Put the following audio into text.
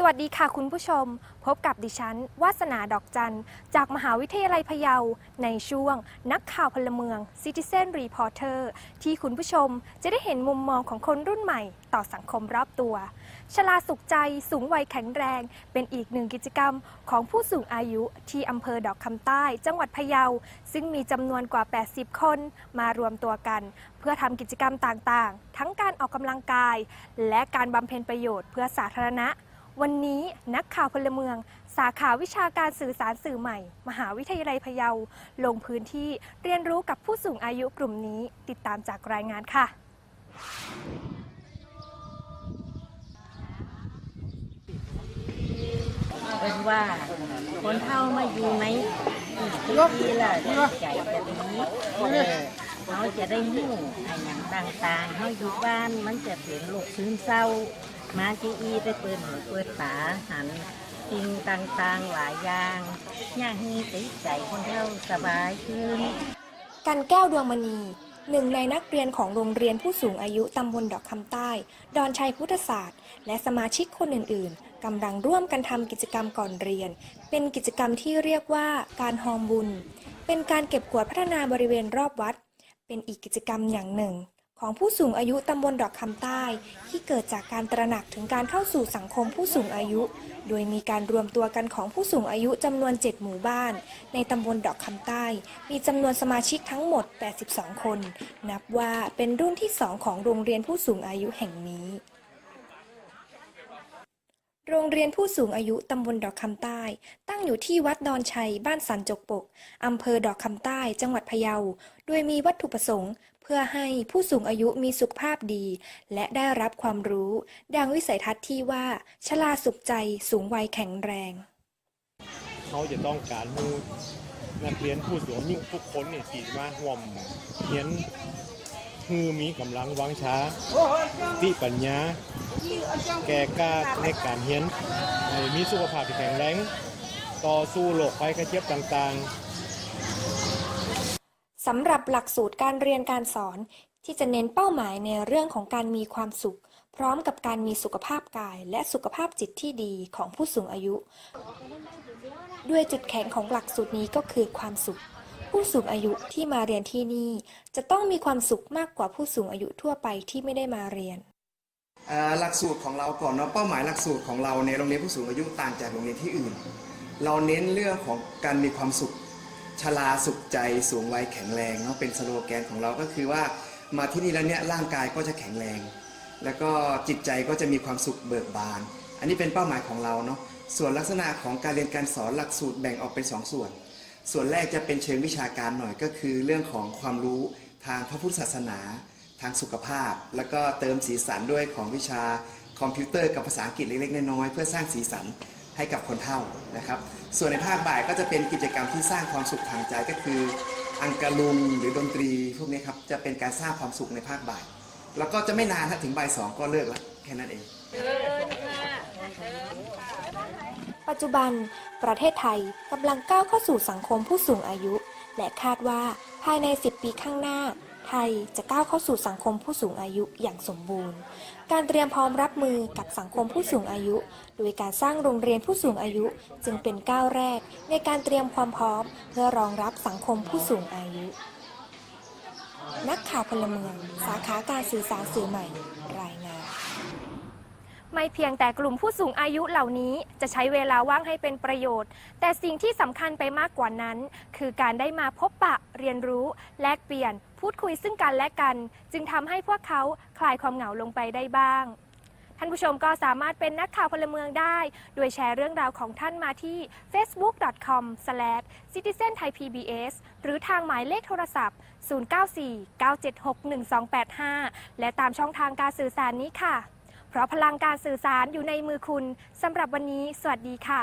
สวัสดีค่ะคุณผู้ชม พบกับดิฉัน วาสนาดอกจันทร์จากมหาวิทยาลัยพะเยา ในช่วง นักข่าวพลเมือง Citizen Reporter ที่คุณผู้ชมจะได้เห็นมุมมองของคนรุ่นใหม่ต่อสังคมรอบตัว ชลาสุขใจสูงวัยแข็งแรง เป็นอีกหนึ่งกิจกรรมของผู้สูงอายุที่อำเภอดอกคำใต้ จังหวัดพะเยา ซึ่งมีจำนวนกว่า 80 คนมารวมตัวกัน เพื่อทำกิจกรรมต่างๆ ทั้งการออกกำลังกาย และการบำเพ็ญประโยชน์เพื่อสาธารณะ วันนี้นักข่าวพลเมือง สาขาวิชาการสื่อสารสื่อใหม่ มหาวิทยาลัยพะเยา ลงพื้นที่เรียนรู้กับผู้สูงอายุกลุ่มนี้ ติดตามจากรายงานค่ะ เป็นว่าคนเท่ามาอยู่ไหมที่ละใจจะดีเออเขาจะได้หู้อย่างต่างๆเขาอยู่บ้านมันจะเป็นโรคซึมเศร้า มาที่อีได้เปิดหูเปิดตาหันสิ่งต่างๆหลายอย่างย่างให้ติใจคนเท่าสบายขึ้น กันแก้วดวงมณีหนึ่งในนักเรียนของโรงเรียนผู้สูงอายุตำบลดอกคำใต้ ดอนชัยพุทธศาสตร์ และสมาชิกคนอื่นๆกำลังร่วมกันทำกิจกรรมก่อนเรียน เป็นกิจกรรมที่เรียกว่าการฮอมบุญ เป็นการเก็บกวาดพัฒนาบริเวณรอบวัด เป็นอีกกิจกรรมอย่างหนึ่ง ของผู้สูงอายุตำบลดอกคำใต้ ที่เกิดจากการตระหนักถึงการเข้าสู่สังคมผู้สูงอายุ โดยมีการรวมตัวกันของผู้สูงอายุจำนวน 7 หมู่บ้าน ในตำบลดอกคำใต้ มีจำนวนสมาชิกทั้งหมด 82 คน นับว่าเป็นรุ่นที่2ของโรงเรียนผู้สูงอายุแห่งนี้ โรงเรียนผู้สูงอายุตำบลดอกคำใต้ ตั้งอยู่ที่วัดดอนชัย บ้านสันจกปกอำเภอดอกคำใต้ จังหวัดพะเยา โดยมีวัตถุประสงค์ พื่อให้ผู้สูงอายุมีสุขภาพดี และได้รับความรู้ ดังวิสัยทัศน์ที่ว่าชลาสุขใจสูงวัยแข็งแรง เขาจะต้องการให้นักเรียนผู้สูงอายุทุกคนเนี่ยสีมาห่วมเรียนคือมีกำลังวังช้าที่ปัญญา แก่กล้าในการเรียนมีสุขภาพที่แข็งแรง ต่อสู้โรคภัยไข้เจ็บต่างๆ สำหรับหลักสูตรการเรียนการสอน ที่จะเน้นเป้าหมายในเรื่องของการมีความสุข พร้อมกับการมีสุขภาพกาย และสุขภาพจิตที่ดีของผู้สูงอายุ ด้วยจุดแข็งของหลักสูตรนี้ก็คือความสุข ผู้สูงอายุที่มาเรียนที่นี่ จะต้องมีความสุขมากกว่าผู้สูงอายุทั่วไปที่ไม่ได้มาเรียนหลักสูตรของเราก่อนเนาะเป้าหมายหลักสูตรของเราในโรงเรียนผู้สูงอายุต่างจากโรงเรียนที่อื่น เราเน้นเรื่องของการมีความสุข ชลาสุขใจสูงวัยแข็งแรงเนาะเป็นสโลแกนของเราก็คือว่ามาที่นี่แล้วเนี่ยร่างกายก็จะแข็งแรง แล้วก็จิตใจก็จะมีความสุขเบิกบาน อันนี้เป็นเป้าหมายของเราเนาะส่วนลักษณะของการเรียนการสอนหลักสูตรแบ่งออกเป็นสองส่วน ส่วนแรกจะเป็นเชิงวิชาการหน่อยก็คือ เรื่องของความรู้ทางพระพุทธศาสนา ทางสุขภาพ แล้วก็เติมสีสันด้วยของวิชาคอมพิวเตอร์กับภาษาอังกฤษเล็กๆน้อยๆเพื่อสร้างสีสัน ให้กับคนเฒ่านะครับ ส่วนในภาคบ่ายก็จะเป็นกิจกรรมที่สร้างความสุขทางใจก็คือ อังกะลุงหรือดนตรีพวกนี้ครับจะเป็นการสร้างความสุขในภาคบ่าย แล้วก็จะไม่นานถ้าถึงบ่ายสองก็เลิกละแค่นั้นเองปัจจุบันประเทศไทยกำลังก้าวเข้าสู่สังคมผู้สูงอายุ และคาดว่าภายใน 10 ปีข้างหน้า ไทยจะก้าวเข้าสู่สังคมผู้สูงอายุอย่างสมบูรณ์ การเตรียมพร้อมรับมือกับสังคมผู้สูงอายุ โดยการสร้างโรงเรียนผู้สูงอายุจึงเป็นก้าวแรกในการเตรียมความพร้อม เพื่อรองรับสังคมผู้สูงอายุ นักข่าวพลเมือง สาขาการสื่อสารสื่อใหม่ รายงาน ไม่เพียงแต่กลุ่มผู้สูงอายุเหล่านี้จะใช้เวลาว่างให้เป็นประโยชน์ แต่สิ่งที่สำคัญไปมากกว่านั้น คือการได้มาพบปะเรียนรู้ แลกเปลี่ยน พูดคุยซึ่งกันและกัน จึงทำให้พวกเขาคลายความเหงาลงไปได้บ้างท่านผู้ชมก็สามารถเป็นนักข่าวพลเมืองได้ โดยแชร์เรื่องราวของท่านมาที่ facebook.com/citizenThaiPBS หรือทางหมายเลขโทรศัพท์ 0949761285 และตามช่องทางการสื่อสารนี้ค่ะ เพราะพลังการสื่อสารอยู่ในมือคุณ สำหรับวันนี้ สวัสดีค่ะ